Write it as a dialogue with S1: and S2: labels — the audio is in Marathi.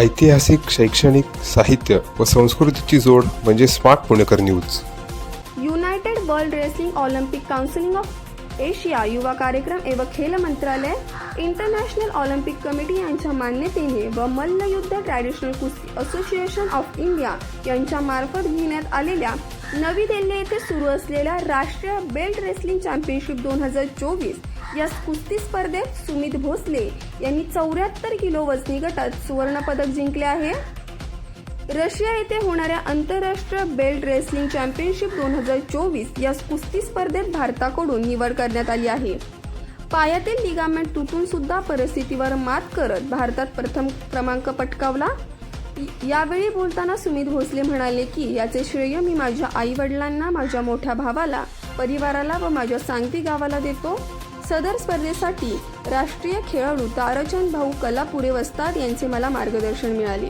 S1: ऐतिहासिक शैक्षणिक साहित्य व संस्कृतीची जोड म्हणजे smart Punekar news.
S2: United world wrestling Olympic counselling of Asia युवा कार्यक्रम एवं खेल मंत्रालय इंटरनॅशनल ऑलिम्पिक कमिटी यांच्या मान्यतेने व मल्लयुद्ध ट्रॅडिशनल कुस्ती असोसिएशन ऑफ इंडिया यांच्या मार्फत घेण्यात आलेल्या नवी दिल्ली येथे सुरू असलेल्या राष्ट्रीय बेल्ट रेसलिंग चॅम्पियनशिप दोन हजार चोवीस या कुस्ती स्पर्धेत सुमित भोसले यांनी चौऱ्याहत्तर किलो वजनी गटात सुवर्णपदक जिंकले आहे. रशिया येथे होणाऱ्या आंतरराष्ट्रीय बेल्ट रेसलिंग चॅम्पियनशिप दोन हजार चोवीस या कुस्ती स्पर्धेत भारताकडून निवड करण्यात आली आहे. पायातील लिगामेंट तुटून सुद्धा परिस्थितीवर मात करत भारतात प्रथम क्रमांक पटकावला. यावेळी बोलताना सुमित भोसले म्हणाले की याचे श्रेय मी माझ्या आई वडिलांना माझ्या मोठ्या भावाला परिवाराला व माझ्या सांगती गावाला देतो. सदर स्पर्धेसाठी राष्ट्रीय खेळाडू तारचंद भाऊ कलापुरे वस्ताद यांचे मला मार्गदर्शन मिळाले.